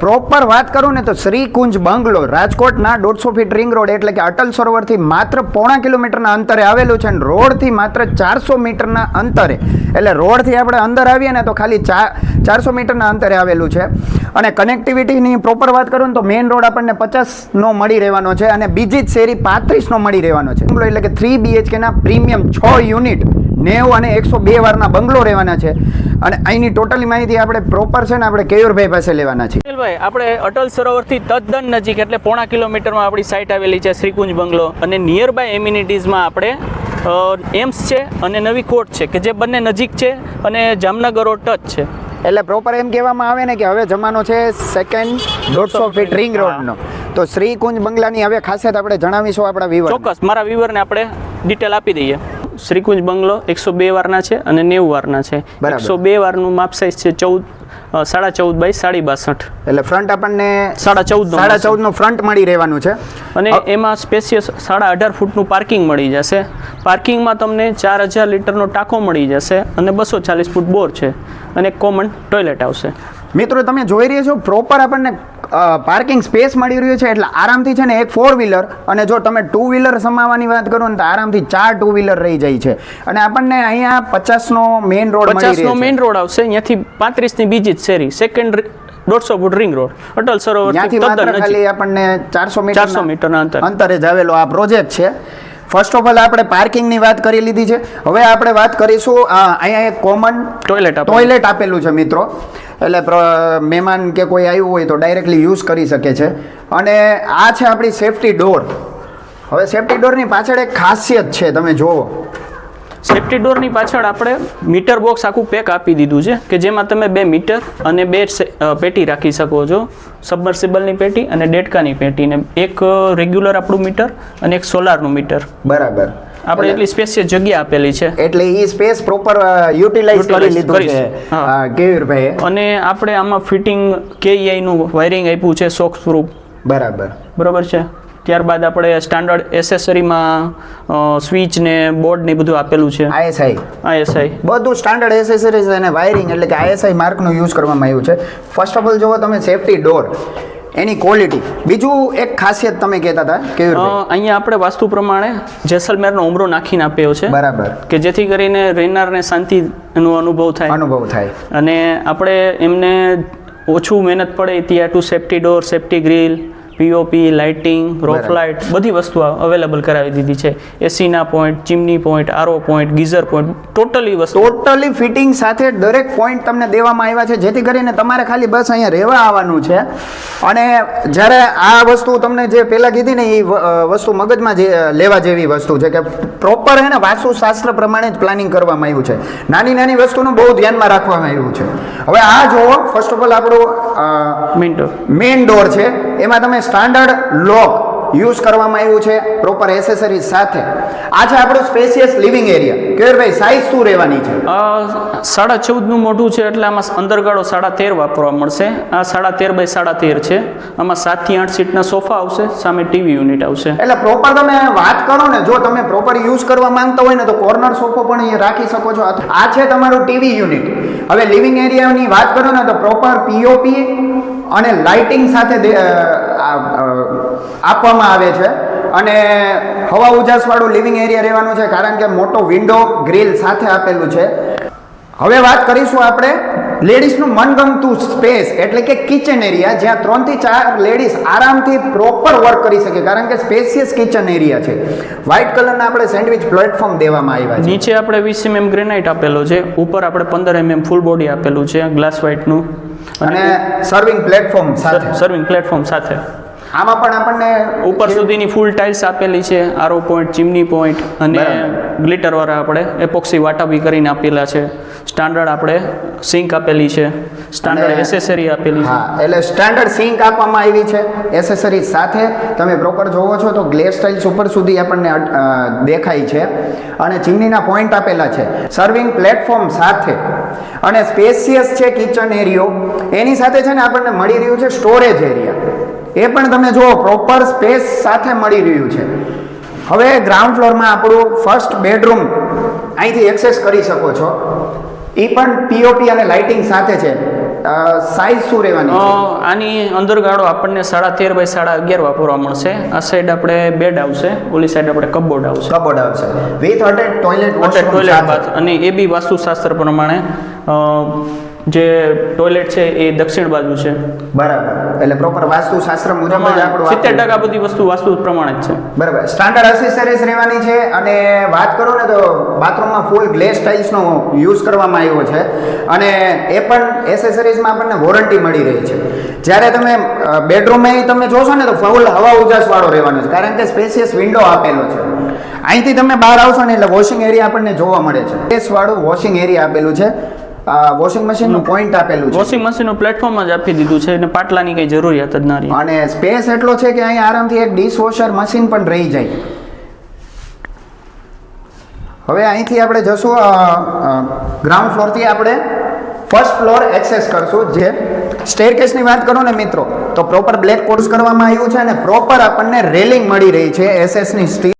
Proper વાત કરું ને તો શ્રીકુંજ બંગલો, રાજકોટના દોઢસો ફીટ રિંગ રોડ એટલે કે અટલ સરોવરથી માત્ર પોણા કિલોમીટરના અંતરે આવેલું છે અને રોડથી માત્ર ચારસો મીટરના અંતરે, એટલે રોડથી આપણે અંદર આવીએ ને તો ખાલી ચા, ચારસો મીટરના અંતરે આવેલું છે. અને કનેક્ટિવિટીની પ્રોપર વાત કરું ને તો મેઇન રોડ આપણને પચાસનો મળી રહેવાનો છે અને બીજી જ શેરી પાંત્રીસનો મળી રહેવાનો છે. એટલે કે થ્રી બીએચકેના પ્રીમિયમ છ યુનિટ નેવું અને એકસો બે વારના બંગલો રહેવાના છે. અને અહીંની ટોટલી માહિતી આપણે પ્રોપર છે ને આપણે કેયુરભાઈ પાસે લેવાના છે ભાઈ આપણે અટલ સરોવરથી તદ્દન નજીક એટલે પોણા કિલોમીટરમાં આપણી સાઇટ આવેલી છે શ્રીકુંજ બંગલો. અને નિયર બાય એમ્યુનિટીઝમાં આપણે એમ્સ છે અને નવી કોર્ટ છે કે જે બંને નજીક છે અને જામનગર રોડ ટચ છે. એટલે પ્રોપર એમ કહેવામાં આવે ને કે હવે જમાનો છે સેકન્ડ દોઢસો ફીટ રિંગ રોડનો તો શ્રીકુંજ બંગલાની હવે ખાસિયત આપણે જણાવીશું આપણા વિવર ચોક્કસ મારા વ્યુવરને આપણે ડિટેલ આપી દઈએ. શ્રીકુંજ બંગલો એકસો બે વારના છે અને નેવું વારના છે. એકસો બે વારનું માપ સાઈઝ છે ચૌદ સાડા ચૌદ બાય સાડી બાસઠ. એટલે ફ્રન્ટ આપણને સાડા ચૌદ સાડા ચૌદ ચૌદનું ફ્રન્ટ મળી રહેવાનું છે. અને એમાં સ્પેશિયસ સાડા અઢાર ફૂટનું પાર્કિંગ મળી જશે. પાર્કિંગમાં તમને ચાર હજાર લીટરનો ટાંકો મળી જશે અને બસો ચાલીસ ફૂટ બોર છે અને કોમન ટોયલેટ આવશે. મિત્રો તમે જોઈ રહ્યા છો પ્રોપર આપણને પાર્કિંગ સ્પેસ મળી રહ્યું છે એટલે આરામથી છે ને એક ફોર વ્હીલર અને જો તમે ટુ વ્હીલર સમાવવાની વાત કરો ને તો આરામથી ચાર ટુ વ્હીલર રહી જાય છે. અને આપણને અહીંયા પચાસનો મેઇન રોડ પચાસનો મેઇન રોડ આવશે. અહીંયાથી પાંત્રીસની બીજી જ શેરી સેકન્ડ દોઢસો foot ring road Atal Sarovar ત્યાંથી ખાલી આપણને ચારસો મીટર ચારસો મીટરના. અંતરે. જ આવેલો આ પ્રોજેક્ટ છે. ફર્સ્ટ ઓફ ઓલ આપણે પાર્કિંગની વાત કરી લીધી છે. હવે આપણે વાત કરીશું આ, અહીંયા એક કોમન ટોયલેટ. ટોયલેટ આપેલું છે મિત્રો. એટલે પ્ર- મહેમાન કે કોઈ આવ્યું હોય તો ડાયરેક્ટલી યુઝ કરી શકે છે. અને આ છે આપણી સેફટી ડોર હવે સેફટી ડોરની પાછળ એક ખાસિયત છે તમે જુઓ. સેફ્ટી ડોરની પાછળ આપણે મીટર બોક્સ આખું પેક આપી દીધું છે કે જેમાં તમે બે મીટર અને બે પેટી રાખી શકો છો. સબમર્સિબલની પેટી અને ડેટકાની પેટી ને એક રેગ્યુલર આપણું મીટર અને એક સોલારનું મીટર બરાબર. આપણે એટલી સ્પેસિયસ જગ્યા આપેલી છે. એટલે એ સ્પેસ પ્રોપર યુટિલાઇઝ કરી લીધું છે. કેવીરભાઈએ અને આપણે આમાં ફિટિંગ કેઈઆઈનું વાયરિંગ આપ્યું છે સોક્સ પ્રૂફ બરાબર. બરાબર છે? ત્યારબાદ આપણે સ્ટાન્ડર્ડ એસેસરીમાં સ્વિચ ને બોર્ડ ને બધું આપેલું છે. આઈએસઆઈ આઈએસઆઈ બધું સ્ટાન્ડર્ડ એસેસરીઝ અને વાયરિંગ એટલે કે આઈએસઆઈ માર્કનો યુઝ કરવામાં આવ્યું છે. ફર્સ્ટ ઓફ ઓલ જોવો તમે સેફટી ડોર એની ક્વોલિટી બીજું એક ખાસિયત તમે કહેતા હતા કે અહીંયા આપણે વાસ્તુ પ્રમાણે જેસલમેરનો ઉમરો નાખીને આપ્યો છે બરાબર. કે જેથી કરીને રહેનારને શાંતિનો અનુભવ થાય. અનુભવ થાય. અને આપણે એમને ઓછું મહેનત પડે ત્યાં two safety door safety grill POP lighting roof light બધી વસ્તુ અવેલેબલ કરાવી દીધી છે. એસીના point chimney point RO point geyser point totally વસ્તુ. ટોટલી ફિટિંગ સાથે દરેક પોઈન્ટ તમને દેવામાં આવ્યા છે જેથી કરીને તમારે ખાલી બસ અહીંયા રહેવા આવવાનું છે. અને જ્યારે આ વસ્તુ તમને જે પહેલાં કીધી ને એ વસ્તુ મગજમાં જે લેવા જેવી વસ્તુ છે કે પ્રોપર હે ને વાસ્તુશાસ્ત્ર પ્રમાણે જ પ્લાનિંગ કરવામાં આવ્યું છે. નાની નાની વસ્તુનું બહુ ધ્યાનમાં રાખવામાં આવ્યું છે. હવે આ જુઓ ફર્સ્ટ ઓફ ઓલ આપણું મેઇન ડોર મેઇન ડોર છે. એમાં તમે સ્ટાન્ડર્ડ લોક યુઝ કરવામાં આવ્યું છે પ્રોપર એસેસરીઝ સાથે. આ છે આપણું સ્પેશિયસ લિવિંગ એરિયા કેવરભાઈ સાઈઝ શું રહેવાની છે? સાડા ચૌદનું મોઢું છે એટલે આમાં અંદરગાળો સાડા તેર વાપરવા મળશે. આ સાડા તેર બાય સાડા તેર છે. આમાં સાતથી આઠ સીટના સોફા આવશે સામે ટીવી યુનિટ આવશે. એટલે પ્રોપર તમે વાત કરો ને જો તમે પ્રોપર યુઝ કરવા માંગતા હોય ને તો કોર્નર સોફો પણ અહીંયા રાખી શકો છો. આ છે તમારું ટીવી યુનિટ. હવે લિવિંગ એરિયાની વાત કરો ને તો પ્રોપર પીઓપી અને લાઇટિંગ સાથે આપવામાં આવે છે. અને હવા ઉજાસવાળું લિવિંગ એરિયા રહેવાનું છે કારણ કે મોટો વિન્ડો ગ્રીલ સાથે આપેલું છે. હવે વાત કરીશું આપણે લેડીઝનું મનગમતું સ્પેસ એટલે કે કિચન એરિયા જ્યાં ત્રણથી ચાર લેડીઝ આરામથી પ્રોપર વર્ક કરી શકે. કારણ કે સ્પેસિયસ કિચન એરિયા છે. વ્હાઇટ કલરના આપણે સેન્ડવિચ પ્લેટફોર્મ દેવામાં આવ્યા છે. નીચે આપણે વીસ એમએમ ગ્રેનાઇટ આપેલો છે. ઉપર આપણે પંદર એમએમ ફૂલ બોડી આપેલું છે. ગ્લાસ વ્હાઇટનું અને સર્વિંગ પ્લેટફોર્મ સાથે. સર્વિંગ પ્લેટફોર્મ સાથે. આમાં પણ આપણને ઉપર સુધીની ફૂલ ટાઇલ્સ આપેલી છે. આરો પોઈન્ટ ચીમની પોઈન્ટ અને ગ્લિટરવાળા આપણે એપોક્સી વાટાવી કરીને આપેલા છે. સ્ટાન્ડર્ડ આપણે સિંક આપેલી છે. સ્ટાન્ડર્ડ એસેસરી આપેલી છે. હા એટલે સ્ટાન્ડર્ડ સિંક આપવામાં આવી છે. એસેસરીઝ સાથે તમે પ્રોપર જોવો છો તો ગ્લેસ ટાઇલ્સ ઉપર સુધી આપણને દેખાય છે. અને ચીમનીના પોઈન્ટ આપેલા છે. સર્વિંગ પ્લેટફોર્મ સાથે. અને સ્પેસિયસ છે કિચન એરિયો એની સાથે છે ને આપણને મળી રહ્યું છે સ્ટોરેજ એરિયા એ પણ તમે જુઓ પ્રોપર સ્પેસ સાથે મળી રહ્યું છે. હવે ગ્રાઉન્ડ ફ્લોરમાં આપણું ફર્સ્ટ બેડરૂમ અહીંથી એક્સેસ કરી શકો છો. એ પણ પીઓપી અને લાઇટિંગ સાથે છે. સાઈઝ શું રહેવાની આની અંદર ગાળો આપણને સાડા તેર બાય સાડા અગિયાર વાપરવા મળશે. આ સાઈડ આપણે બેડ આવશે ઓલી સાઈડ આપણે કબોર્ડ આવશે. કબોર્ડ આવશે. With attach toilet toilet bath અને એ બી વાસ્તુશાસ્ત્ર પ્રમાણે જે ટોયલેટ છે એ દક્ષિણ બાજુ છે. બરાબર. એટલે પ્રોપર વાસ્તુશાસ્ત્ર મુજબ જ આપણું સિત્તેર ટકા બધી વસ્તુ વાસ્તુ પ્રમાણે જ છે. બરાબર. સ્ટાન્ડર્ડ એસેસરીઝ રહેવાની છે અને વાત કરો ને તો બાથરૂમમાં ફૂલ ગ્લેસ ટાઇલ્સનો યુઝ કરવામાં આવ્યો છે અને એ પણ એસેસરીઝમાં આપણને વોરંટી મળી રહી છે. જ્યારે તમે બેડરૂમમાં તમે જોશો ને તો ફૂલ હવા ઉજાસવાળો રહેવાનો છે. કારણ કે સ્પેસિયસ વિન્ડો આપેલો છે. અહીંથી તમે બહાર આવશો ને એટલે વોશિંગ એરિયા આપણને જોવા મળે છે. સ્પેસવાળું વોશિંગ એરિયા આપેલું છે. વોશિંગ મશીનનું પોઈન્ટ આપેલું છે. વોશિંગ મશીનનું પ્લેટફોર્મ જ આપી દીધું છે અને પાટલાની કંઈ જરૂરિયાત જ ના રહી. અને સ્પેસ એટલો છે કે અહીં આરામથી એક ડિશવોશર મશીન પણ રહી જાય. હવે અહીંથી આપણે જશું ગ્રાઉન્ડ ફ્લોરથી આપણે ફર્સ્ટ ફ્લોર એક્સેસ કરશું જે સ્ટેરકેસની વાત કરો ને મિત્રો તો પ્રોપર બ્લેક કોર્સ કરવામાં આવ્યું છે અને પ્રોપર આપણને રેલિંગ મળી રહી છે એસએસની સ્ટીલ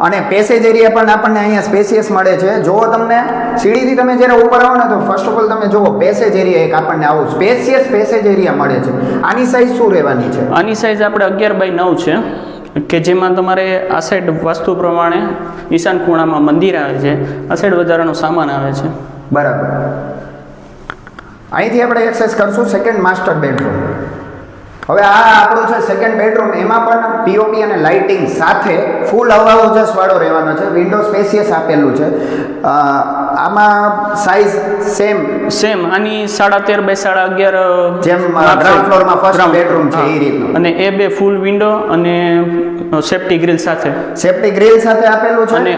અને પેસેજ એરિયા પણ આપણને અહીંયા સ્પેસિયસ મળે છે. જો તમને સીડીથી તમે જ્યારે ઉપર આવો ને તો ફર્સ્ટ ઓફ ઓલ તમે જુઓ પેસેજ એરિયા એક આપણને આવું સ્પેસિયસ પેસેજ એરિયા મળે છે. આની સાઈઝ શું રહેવાની છે? આની સાઈઝ આપણે અગિયાર બાય નવ છે કે જેમાં તમારે આ સાઈડ વાસ્તુ પ્રમાણે ઈશાન ખૂણામાં મંદિર આવે છે આ સાઈડ વધારાનો સામાન આવે છે. બરાબર. અહીંથી આપણે એક્સેસ કરશું સેકન્ડ માસ્ટર બેડરૂમ હવે આ આપણું છે સેકન્ડ બેડરૂમ એમાં પણ પીઓપી અને લાઇટિંગ સાથે ફૂલ હવા વાળો રહેવાનો છે. વિન્ડો સ્પેસિયસ આપેલું છે. આમાં સાઈઝ સેમ સેમ આની સાડા તેર બાય સાડા અગિયાર જેમ, ગ્રાઉન્ડ ફ્લોરમાં છે. ground floor માં first Ground. bedroom છે, એ રીતનું. અને એ બે ફૂલ વિન્ડો અને સેફ્ટી ગ્રીલ સાથે. સેફ્ટી ગ્રીલ સાથે આપેલું છે? અને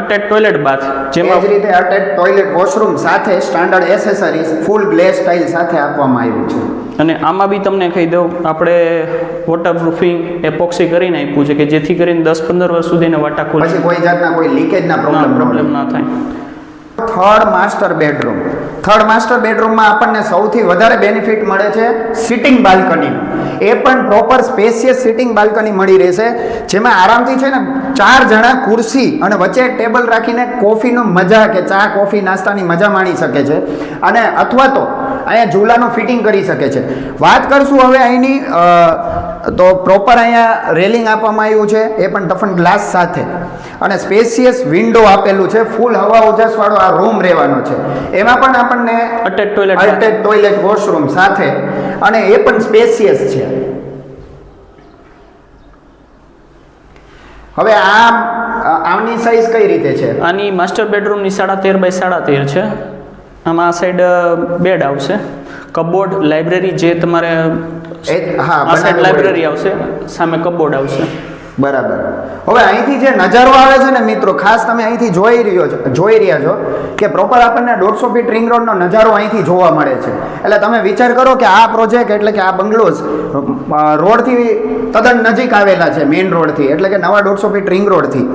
અટેચ ટોયલેટ બાથ જેમાં જ રીતે અટેચ ટોયલેટ વોશરૂમ સાથે standard accessories full glass style સાથે આપવામાં આવ્યું છે. અને આમાં બી તમને કહી દઉં આપણે વોટરપ્રૂફિંગ એપોક્સી કરીને આપ્યું છે કે જેથી કરીને દસ પંદર વર્ષ સુધીને વાટા ખોલે. પછી કોઈ જાતના કોઈ લીકેજના પ્રોબ્લેમ પ્રોબ્લેમ ના થાય. Third master bedroom third master બેડરૂમમાં આપણને સૌથી વધારે બેનિફિટ મળે છે સિટિંગ બાલ્કની એ પણ પ્રોપર સ્પેસિયસ સિટિંગ બાલ્કની મળી રહેશે, જેમાં આરામથી છે ને ચાર જણા ખુરશી અને વચ્ચે ટેબલ રાખીને કોફીનો મજા કે ચા, કોફી, નાસ્તાની મજા માણી શકે છે. અને અથવા તો અહીંયા ઝૂલાનું ફિટિંગ કરી શકે છે. વાત કરશું હવે અહીંની તો પ્રોપર અહીંયા રેલિંગ આપવામાં આવ્યું છે, એ પણ ટફન ગ્લાસ સાથે. અને સ્પેસિયસ વિન્ડો આપેલું છે ફૂલ હવા ઉજાસવાળો આ રૂમ રહેવાનો છે. એમાં પણ આપણને attach toilet attach toilet washroom સાથે. અને એ પણ સ્પેસિયસ છે. હવે આ આમની સાઈઝ કઈ રીતે છે? આની માસ્ટર બેડરૂમની સાડા તેર બાય સાડા તેર છે. આમાં આ સાઈડ બેડ આવશે. કબોર્ડ લાઇબ્રેરી જે તમારે હા લાઇબ્રેરી આવશે સામે કબોર્ડ આવશે. બરાબર. હવે અહીંથી જે નજારો આવે છે ને મિત્રો, ખાસ તમે અહીંથી જોઈ રહ્યો છો જોઈ રહ્યા છો કે પ્રોપર આપણને દોઢસો ફીટ રિંગ રોડનો નજારો અહીંથી જોવા મળે છે. એટલે તમે વિચાર કરો કે આ પ્રોજેક્ટ એટલે કે આ બંગલોઝ રોડથી તદ્દન નજીક આવેલા છે મેઇન રોડથી એટલે કે નવા દોઢસો ફીટ રિંગ રોડથી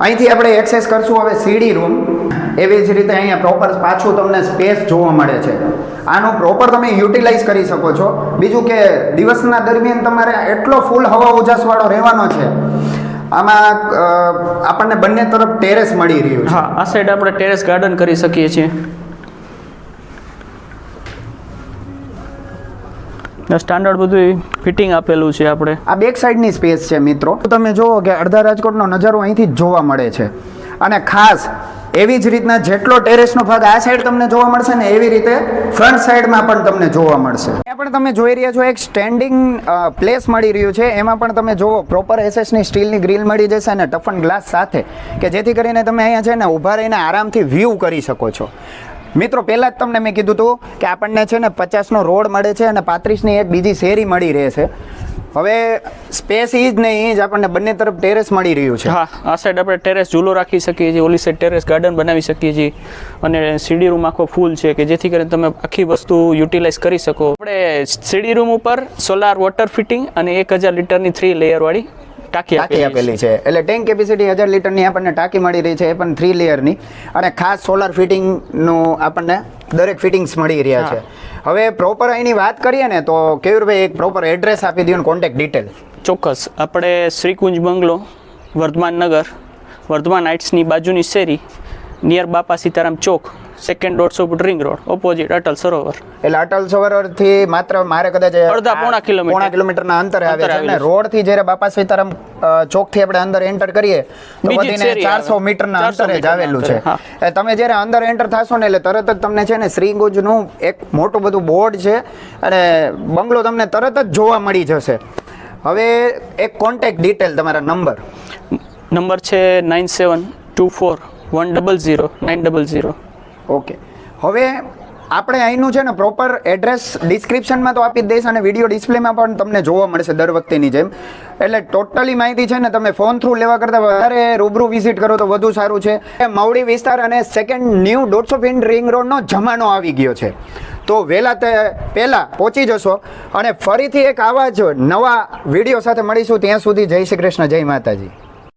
અહીંથી આપણે એક્સેસ કરશું હવે સીડી રૂમ એવી જ રીતે અહીંયા પ્રોપર પાછું તમને સ્પેસ જોવા મળે છે. આનું પ્રોપર તમે યુટિલાઇઝ કરી શકો છો. બીજું કે દિવસના દરમિયાન તમારે એટલો ફૂલ હવા ઉજાસવાળો રહેવાનો છે. આમાં આપણને બંને તરફ ટેરેસ મળી રહ્યું છે. હા આ સાઈડ આપણે ટેરેસ ગાર્ડન કરી શકીએ છીએ. સ્ટાન્ડર્ડ બધું ફિટિંગ આપેલું છે આપણે. આ બેક સાઈડની સ્પેસ છે મિત્રો. તમે જુઓ કે અડધા રાજકોટનો નજારો અહીંથી જ જોવા મળે છે. અને ખાસ એવી જ રીતના જેટલો ટેરેસનો ભાગ આ સાઈડ તમને જોવા મળશે ને એવી રીતે ફ્રન્ટ સાઈડમાં પણ તમને જોવા મળશે. ત્યાં પણ તમે જોઈ રહ્યા છો એક સ્ટેન્ડિંગ પ્લેસ મળી રહ્યું છે. એમાં પણ તમે જુઓ પ્રોપર એસેસની સ્ટીલની ગ્રીલ મળી જશે અને ટફન ગ્લાસ સાથે, કે જેથી કરીને તમે અહીંયા છે ને ઊભા રહીને આરામથી વ્યૂ કરી શકો છો. મિત્રો, પહેલાં જ તમને મેં કીધું હતું કે આપણને છે ને પચાસનો રોડ મળે છે અને પાંત્રીસની એક બીજી શેરી મળી રહે છે. હવે સ્પેસ એ જ નહીં જ આપણને બંને તરફ ટેરેસ મળી રહ્યું છે. હા, આ સાઈડ આપણે ટેરેસ ઝૂલો રાખી શકીએ છીએ, ઓલી સાઈડ ટેરેસ ગાર્ડન બનાવી શકીએ છીએ અને સીડી રૂમ આખો ફૂલ છે કે જેથી કરીને તમે આખી વસ્તુ યુટિલાઇઝ કરી શકો. આપણે સીડી રૂમ ઉપર સોલાર વોટર ફિટિંગ અને એક હજાર લીટરની થ્રી લેયરવાળી ટાંકી ટાંકી આપેલી છે. એટલે ટેન્ક કેપેસિટી હજાર લીટરની આપણને ટાંકી મળી રહી છે એ પણ થ્રી લેયરની અને ખાસ સોલાર ફિટિંગનું આપણને દરેક ફિટિંગ્સ મળી રહ્યા છે. હવે પ્રોપર અહીંની વાત કરીએ ને તો કેયુરભાઈ એક પ્રોપર એડ્રેસ આપી દઉં કોન્ટેક્ટ ડિટેલ ચોક્કસ. આપણે શ્રીકુંજ બંગલો વર્ધમાન નગર વર્ધમાન હાઇટ્સની બાજુની શેરી નિયર બાપા સીતારામ ચોક. સેકન્ડ દોઢસો foot ring road opposite Atal Sarovar એટલે અટલ સરોવરથી માત્ર મારે કદાચ અડધા પોણા કિલોમીટર. પોણા કિલોમીટરના અંતરે આવે છે. અને રોડથી જ્યારે બાપા સીતારામ ચોક ચોકથી આપણે અંદર એન્ટર કરીએ તો વધીને ચારસો મીટર ના અંતરે જ આવેલું છે. તમે જ્યારે અંદર એન્ટર થશો ને એટલે તરત જ તમને છે ને શ્રીગુંજનું એક મોટું બધું બોર્ડ છે. અને બંગલો તમને તરત જ જોવા મળી જશે. હવે એક કોન્ટેક્ટ ડિટેલ તમારા નંબર. નંબર છે nine seven two four one double zero nine double zero okay હવે આપણે અહીંનું છે ને પ્રોપર એડ્રેસ ડિસ્ક્રિપ્શનમાં તો આપી દઈશ અને વીડિયો ડિસ્પ્લેમાં પણ તમને જોવા મળશે દર વખતેની જેમ. એટલે ટોટલી માહિતી છે ને તમે ફોન થ્રુ લેવા કરતાં વધારે રૂબરૂ વિઝિટ કરો તો વધુ સારું છે. મવડી વિસ્તાર અને સેકન્ડ ન્યૂ દોઢસો ફીટ રિંગ રોડનો જમાનો આવી ગયો છે. તો વહેલા તે પહેલાં પહોંચી જશો અને ફરીથી એક આવા જ નવા વીડિયો સાથે મળીશું. ત્યાં સુધી જય શ્રી કૃષ્ણ, જય માતાજી.